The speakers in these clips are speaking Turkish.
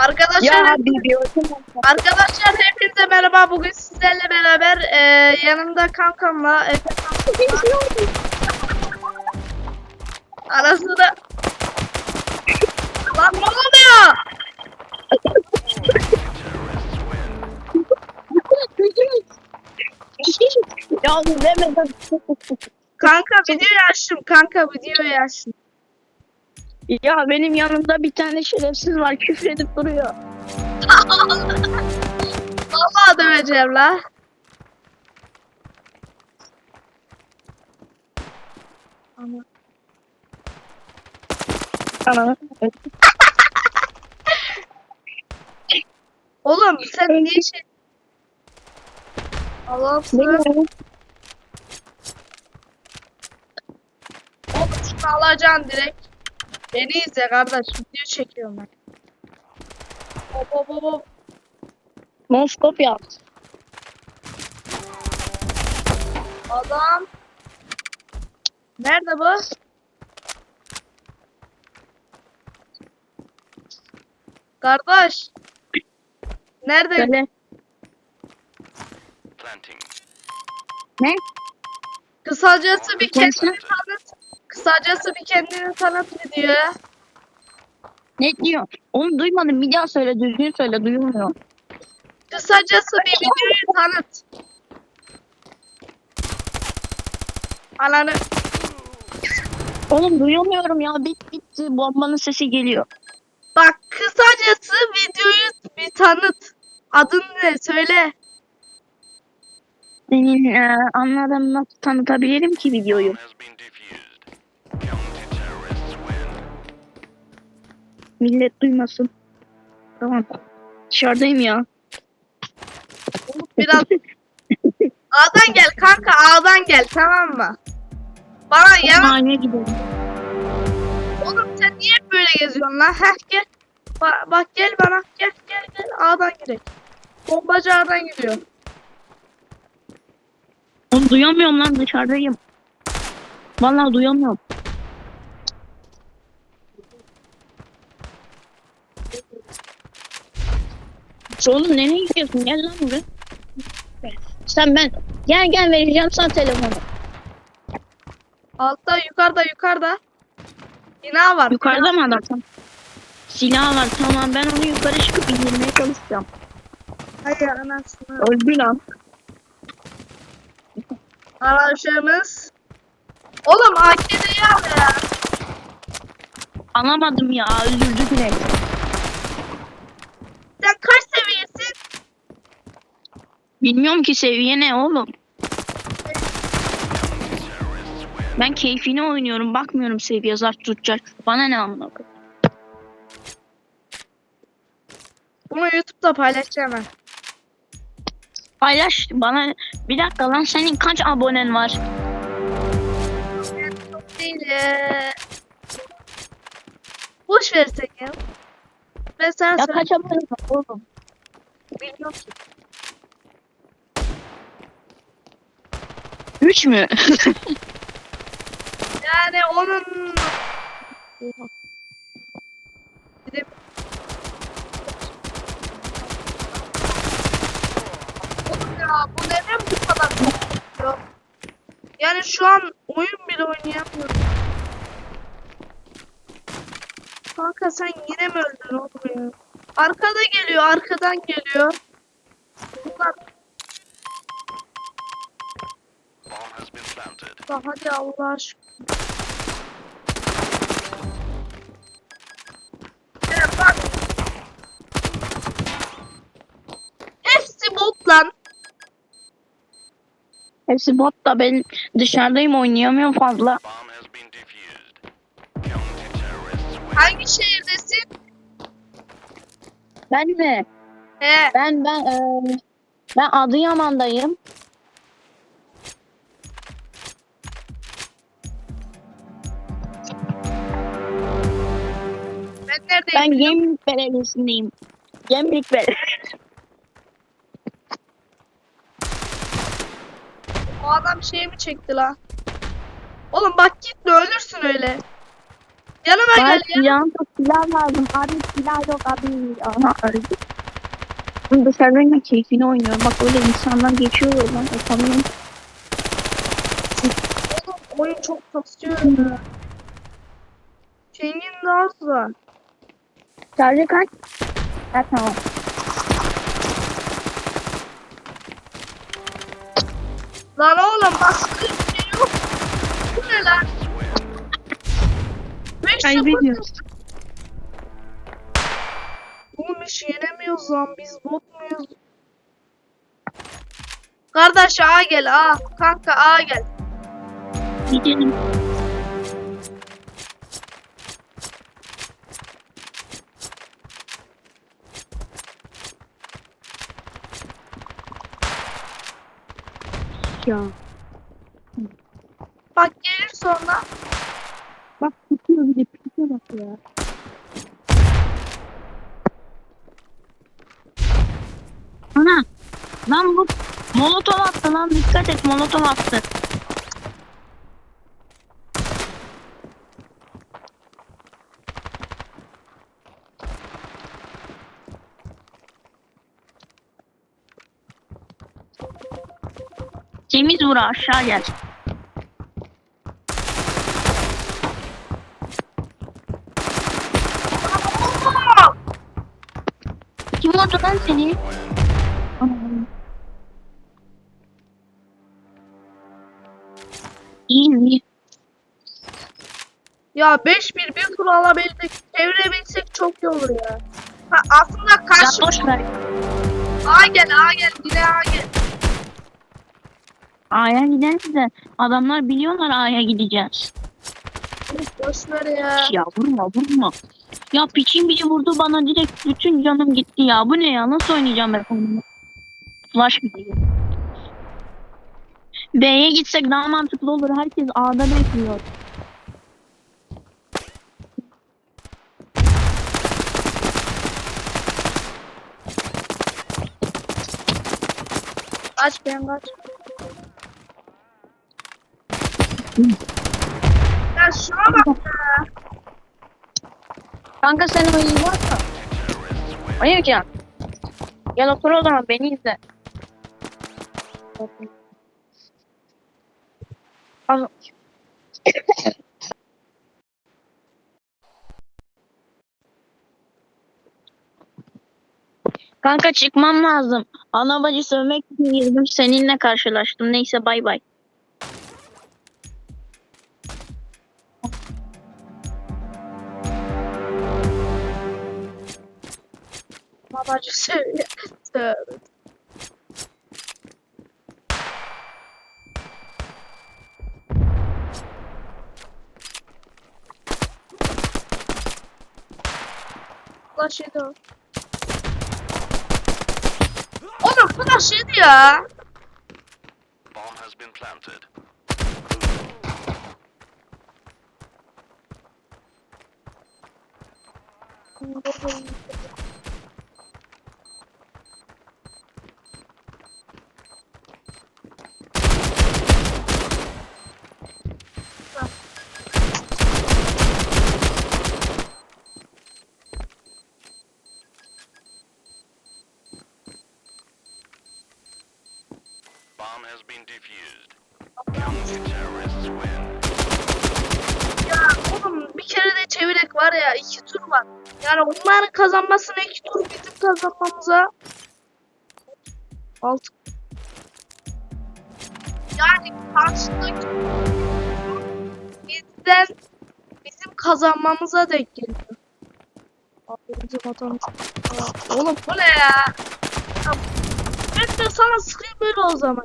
Arkadaşlar Ya Arkadaşlar hepinize merhaba. Bugün sizlerle beraber e, yanımda kankamla Efe kankamla arasında Lan ne oluyor? ya. Kanka videoyu açtım. Kanka videoyu açtım. Ya benim yanımda bir tane şerefsiz var küfredip duruyor. Vallahi döveceğim la. Ama Ana. Oğlum sen niye şey... Allah'ım sana. Oğlum şunu alacaksın direkt. Beni izle kardeş. Video çekiyorum ben. Hop hop hop hop. Monstop yap. Adam. Nerede bu? Kardeş. Nerede? Böyle. Planting. Ne? Kısacası bir kendini tanıt. Kısacası bir kendini tanıt ne diyor? Ne diyor? Onu duymadım. Bir daha söyle. Düzgün söyle. Duyulmuyor. Kısacası bir videoyu tanıt. Ananı. Oğlum duyamıyorum ya. Bit bitti. Bombanın sesi geliyor. Bak kısacası videoyu bir tanıt. Adın ne? Söyle. Senin e, anladığım nasıl tanıtabilirim ki videoyu? Millet duymasın. Tamam. Dışarıdayım ya. Biraz A'dan gel kanka A'dan gel tamam mı? Bana ya Haneye gidelim. oğlum sen niye böyle geziyorsun lan? Heh gel. Ba- bak gel bana gel gel gel A'dan gidelim. Bombacı A'dan gidiyor. Oğlum duyamıyorum lan dışarıdayım. Vallahi duyamıyorum. Oğlum nereye gidiyorsun? Gel lan buraya. Sen ben. Gel gel vereceğim sana telefonu. Altta yukarıda yukarıda. Bina var. Yukarıda mı adam? Tamam. Silah var tamam ben onu yukarı çıkıp indirmeye çalışacağım. Hayır anasını. Öldü lan. Araçlarımız. Oğlum AK'deyi al ya. Alamadım ya öldürdü direkt. Sen kaç? Bilmiyorum ki seviye ne oğlum. Ben keyfini oynuyorum bakmıyorum seviye zart tutacak. Bana ne amına. Bunu YouTube'da paylaşacağım ben. Paylaş bana bir dakika lan senin kaç abonen var? Değil. Boş versek ya. Ben sana Ya kaç abonen var oğlum? Bilmiyorum ki. 3 mü? Yani onun... Ya bu neden bu kadar? Yani şu an oyun bile oynayamıyorum. Kanka sen yine mi öldün oğlum ya? Arkada geliyor, arkadan geliyor. Da hadi Allah aşkına. Evet bak. Hepsi bot lan. Hepsi bot da ben dışarıdayım oynayamıyorum fazla. Hangi şehirdesin? Ben mi? He. Ben ben eee, ben Adıyaman'dayım. Ben Gemlik Belediyesi'ndeyim. Gemlik Belediyesi. O adam şey mi çekti lan? Oğlum bak gitme ölürsün öyle. Yanıma gel ya. yok, silah lazım. Abi silah yok abi. Aha öldü. Dışarıdan da keyfini oynuyorum. Bak öyle insanlar geçiyor lan. Yapamıyorum. Oğlum oyun çok kasıyor de az var. Sadece kaç? Ha tamam. Lan oğlum baskı şey yok. Bu ne lan? 5 Kaybediyoruz. Oğlum hiç yenemiyoruz lan biz bot muyuz? Kardeş A gel A. Kanka A gel. Gidelim. Ya Bak gelir sonra. bak tutuyor bir de pike bak ya. Ana lan bu molotov attı lan dikkat et molotov attı. Temiz vur aşağı gel. Kim vurdu lan seni? İyi iyi. Ya 5-1 bir tur alabildik. Çevirebilsek çok iyi olur ya. Ha, aslında Ya karşı boş ver. A gel A gel yine A gel. A'ya gideriz de adamlar biliyorlar A'ya gideceğiz. Boş ver ya. Ya vurma vurma. Ya piçin biri vurdu bana direkt bütün canım gitti ya. Bu ne ya? Nasıl oynayacağım ben oyunu? Flash gidiyor. B'ye gitsek daha mantıklı olur. Herkes A'da bekliyor. Kaç ben kaç. Ya şuna bak ya. Kanka sen oynayacaksan. Oynayacağım. Gel otur o zaman beni izle. Al. Kanka çıkmam lazım. Ana bacı sövmek için girdim. Seninle karşılaştım. Neyse bay bay. Söyle. Tövbe. Flash yedi o. Oğlum flash yedi ya. Bomb iki tur var. Yani onların kazanmasına iki tur bizim kazanmamıza altı. Yani karşıdaki bizden bizim kazanmamıza denk geliyor. Abi bizim Oğlum bu ne ya ben de sana sıkayım böyle o zaman.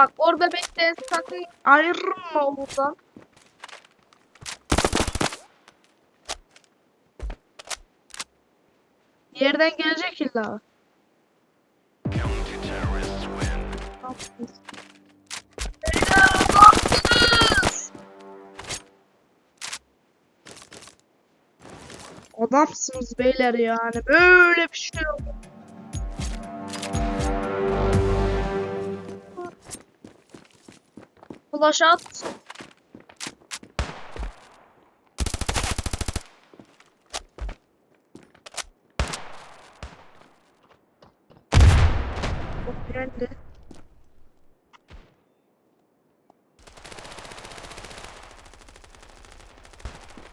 Bak orada bekle sakın ayrılma buradan. Yerden gelecek illa. Adamsınız beyler yani. Böyle bir şey yok. Flash at. Çok geldi.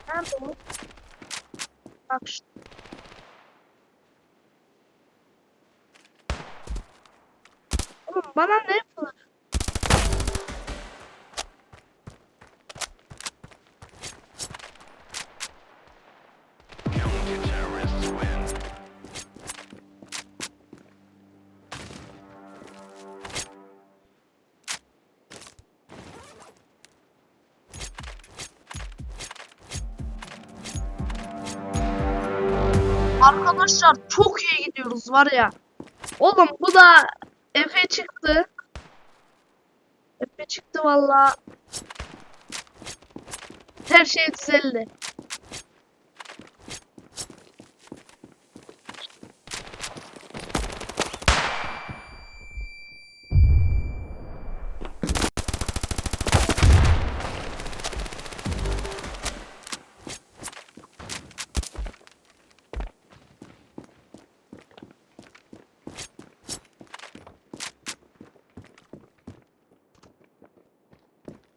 Nerede o? Bak işte. Oğlum bana ne Arkadaşlar çok iyi gidiyoruz var ya. Oğlum bu da Efe çıktı. Efe çıktı valla. Her şey düzeldi.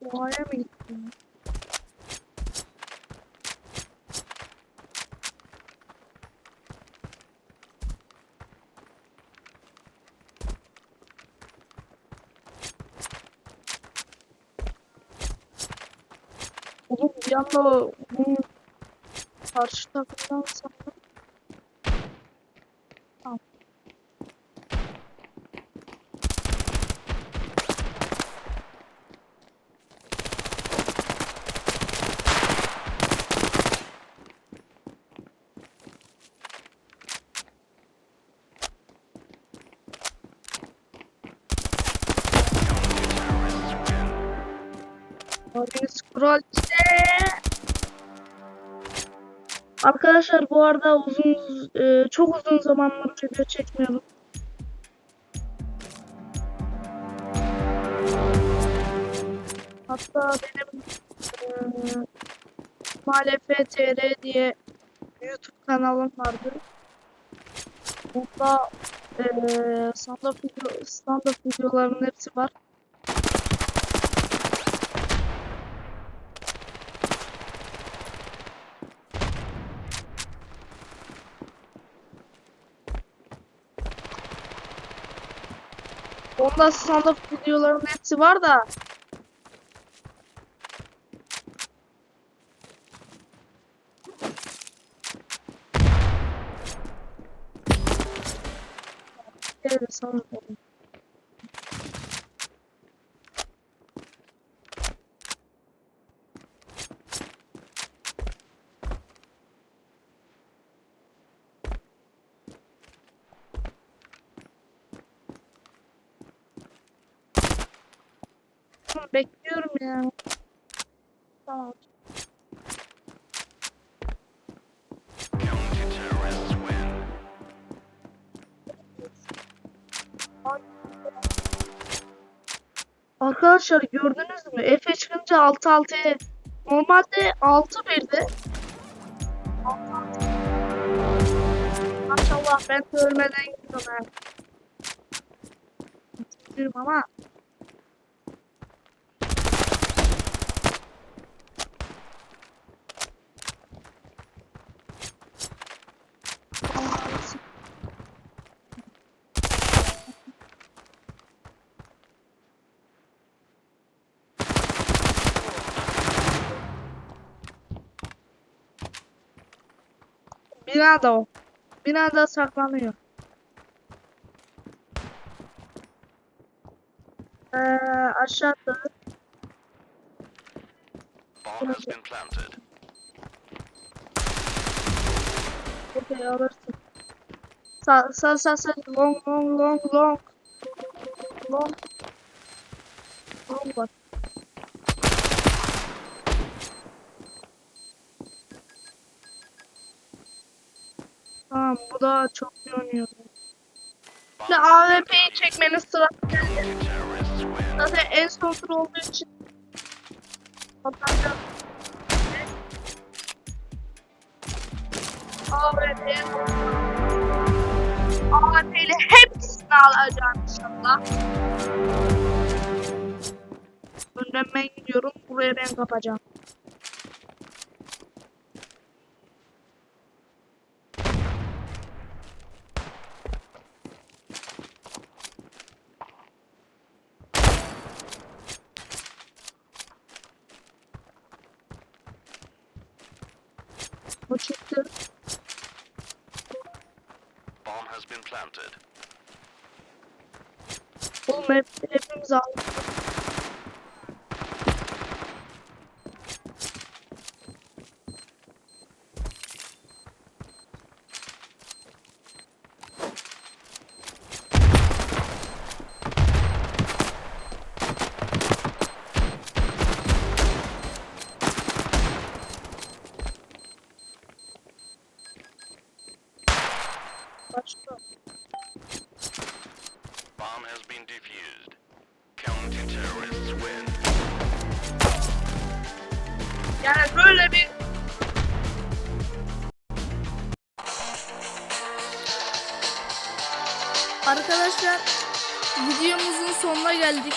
Doğaya mı gittin? Oğlum bir anda bu karşı takımdan İşte. Arkadaşlar bu arada uzun e, çok uzun zamandır video çekmiyordum. Hatta benim e, Malefe diye YouTube kanalım vardı. Burada e, stand-up video, stand-up videoların hepsi var. Onda stand-up videoların hepsi var da Evet, sanırım. Arkadaşlar gördünüz mü? Efe çıkınca 6-6'ya normalde 6-1'di. 6-6. Maşallah ben de ölmeden gidiyorum ha. Gidiyorum ama Binada o. Binada saklanıyor. Ee, aşağıda. Okey alırsın. Sağ sağ sağ sağ. Long long long long. Long. Long var. Tamam bu da çok iyi oynuyor. Şimdi AWP'yi çekmenin sırası geldi. Zaten en son tur olduğu için. AWP AWP ile hepsini alacağım inşallah. Önden ben gidiyorum. Buraya ben kapacağım. Bu çıktı. Bomb has been planted. Oğlum hep, hepimiz aldık. Videomuzun sonuna geldik.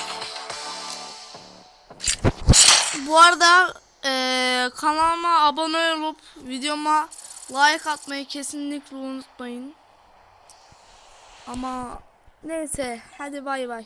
Bu arada eee, kanalıma abone olup videoma like atmayı kesinlikle unutmayın. Ama neyse hadi bay bay.